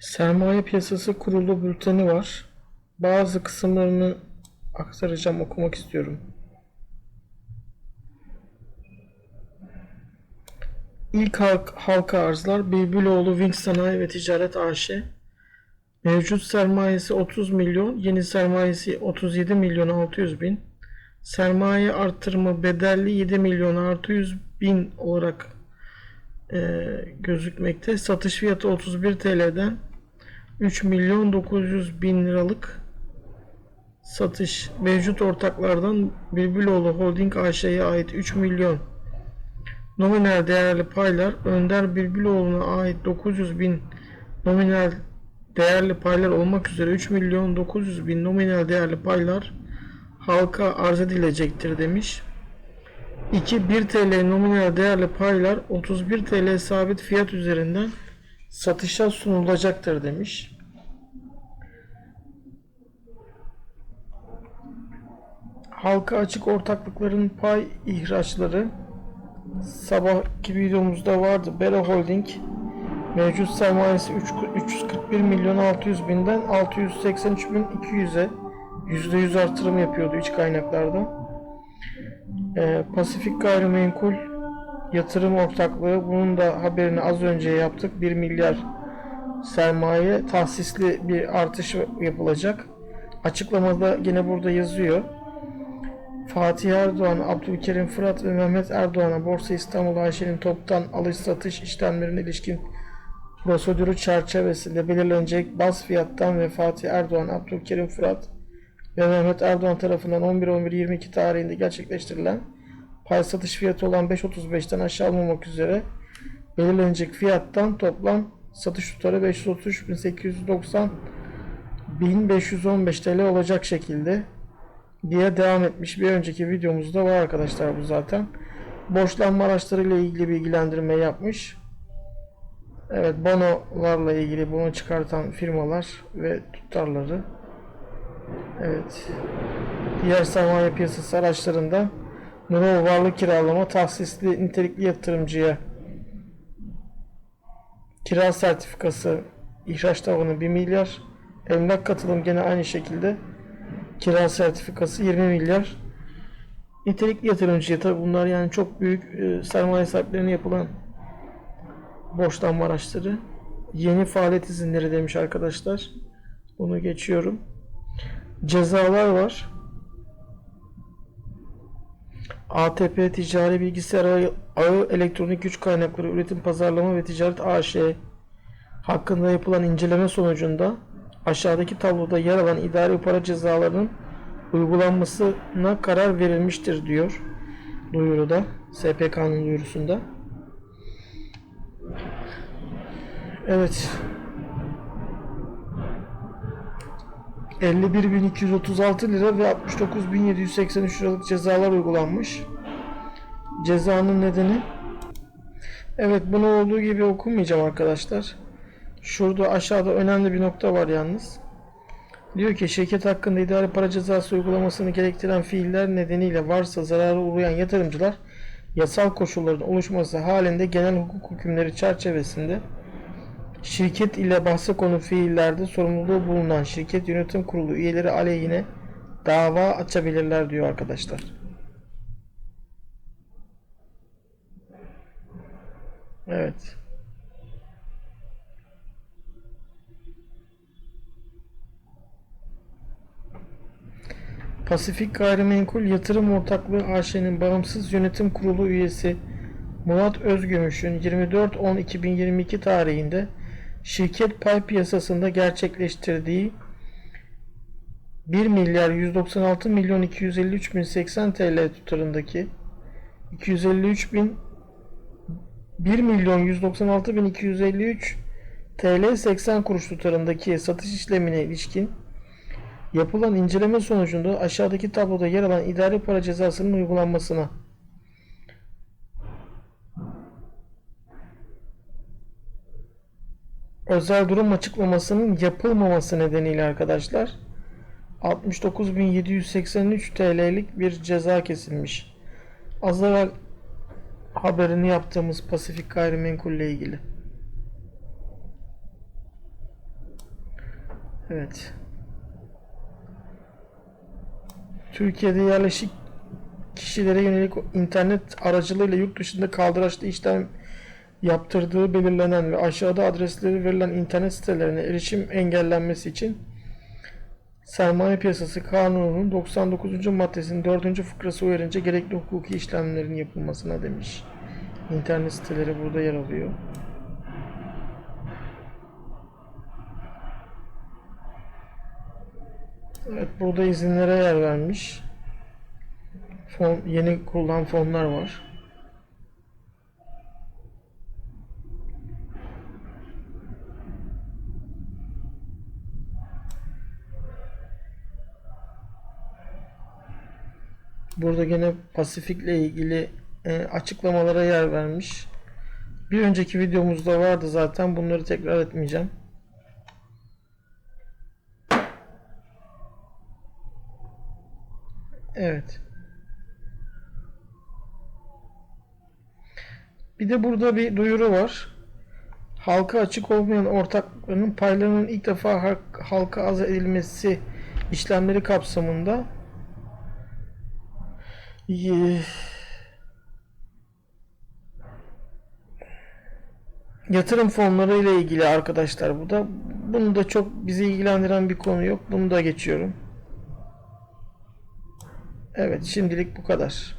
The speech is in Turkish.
Sermaye Piyasası Kurulu bülteni var. Bazı kısımlarını aktaracağım, okumak istiyorum. İlk halk, halka arzlar Bülbüloğlu Wings Sanayi ve Ticaret AŞ. Mevcut sermayesi 30 milyon, yeni sermayesi 37 milyon 600 bin. Sermaye artırımı bedelli 7 milyon artı 100 bin olarak e, gözükmekte. Satış fiyatı 31 TL'den 3 milyon 900 bin liralık satış. Mevcut ortaklardan Bülbüloğlu Holding AŞ'ye ait 3 milyon nominal değerli paylar Önder Bülbüloğlu'na ait 900 bin nominal değerli paylar olmak üzere 3 milyon 900 bin nominal değerli paylar halka arz edilecektir demiş. 2. 1 TL nominal değerli paylar 31 TL sabit fiyat üzerinden satışa sunulacaktır demiş. Halka açık ortaklıkların pay ihraçları sabahki videomuzda vardı. Bera Holding mevcut sermayesi 3 341 milyon 600 binden 683 bin 200'e %100 artırım yapıyordu iç kaynaklardan. Ee, Pasifik Gayrimenkul Yatırım Ortaklığı bunun da haberini az önce yaptık. 1 milyar sermaye tahsisli bir artış yapılacak. Açıklamada yine burada yazıyor. Fatih Erdoğan, Abdülkerim Fırat ve Mehmet Erdoğan'a Borsa İstanbul AŞ'nin toptan alış satış işlemlerine ilişkin prosedürü çerçevesinde belirlenecek baz fiyattan ve Fatih Erdoğan, Abdülkerim Fırat ve Mehmet Erdoğan tarafından 11-11-22 tarihinde gerçekleştirilen pay satış fiyatı olan 5.35'ten aşağı olmamak üzere belirlenecek fiyattan toplam satış tutarı 533.890 1515 TL olacak şekilde diye devam etmiş. Bir önceki videomuzda var arkadaşlar bu zaten. Borçlanma araçları ile ilgili bilgilendirme yapmış. Evet bonolarla ilgili bunu çıkartan firmalar ve tutarları. Evet. Diğer sermaye piyasası araçlarında Nuro varlık kiralama tahsisli nitelikli yatırımcıya kira sertifikası ihraç tavanı 1 milyar emlak katılım gene aynı şekilde kira sertifikası 20 milyar. Nitelikli yatırımcıya tabi bunlar yani çok büyük e, sermaye sahiplerine yapılan borçlanma araçları. Yeni faaliyet izinleri demiş arkadaşlar. Bunu geçiyorum. Cezalar var ATP ticari bilgisayar ağı, elektronik güç kaynakları üretim pazarlama ve ticaret AŞ hakkında yapılan inceleme sonucunda aşağıdaki tabloda yer alan idari para cezalarının uygulanmasına karar verilmiştir diyor duyuruda SPK'nın duyurusunda. Evet. 51.236 lira ve 69.783 liralık cezalar uygulanmış. Cezanın nedeni Evet bunu olduğu gibi okumayacağım arkadaşlar. Şurada aşağıda önemli bir nokta var yalnız. Diyor ki şirket hakkında idari para cezası uygulamasını gerektiren fiiller nedeniyle varsa zarara uğrayan yatırımcılar yasal koşulların oluşması halinde genel hukuk hükümleri çerçevesinde şirket ile bahse konu fiillerde sorumluluğu bulunan şirket yönetim kurulu üyeleri aleyhine dava açabilirler diyor arkadaşlar. Evet. Pasifik Gayrimenkul Yatırım Ortaklığı AŞ'nin bağımsız yönetim kurulu üyesi Murat Özgümüş'ün 24.10.2022 tarihinde şirket pay piyasasında gerçekleştirdiği 1 milyar 196 milyon 253 bin 80 TL tutarındaki 253 bin 1 milyon 196 bin 253 TL 80 kuruş tutarındaki satış işlemine ilişkin yapılan inceleme sonucunda aşağıdaki tabloda yer alan idari para cezasının uygulanmasına özel durum açıklamasının yapılmaması nedeniyle arkadaşlar 69.783 TL'lik bir ceza kesilmiş. Az evvel haberini yaptığımız Pasifik Gayrimenkul ile ilgili. Evet. Türkiye'de yerleşik kişilere yönelik internet aracılığıyla yurt dışında kaldıraçlı işlem yaptırdığı belirlenen ve aşağıda adresleri verilen internet sitelerine erişim engellenmesi için Sermaye Piyasası Kanunu'nun 99. maddesinin 4. fıkrası uyarınca gerekli hukuki işlemlerin yapılmasına demiş. İnternet siteleri burada yer alıyor. Evet burada izinlere yer vermiş. Fon, yeni kurulan fonlar var. Burada gene Pasifik'le ilgili e, açıklamalara yer vermiş. Bir önceki videomuzda vardı zaten. Bunları tekrar etmeyeceğim. Evet. Bir de burada bir duyuru var. Halka açık olmayan ortaklarının paylarının ilk defa halk- halka az edilmesi işlemleri kapsamında yatırım fonları ile ilgili arkadaşlar bu da. Bunu da çok bizi ilgilendiren bir konu yok. Bunu da geçiyorum. Evet şimdilik bu kadar.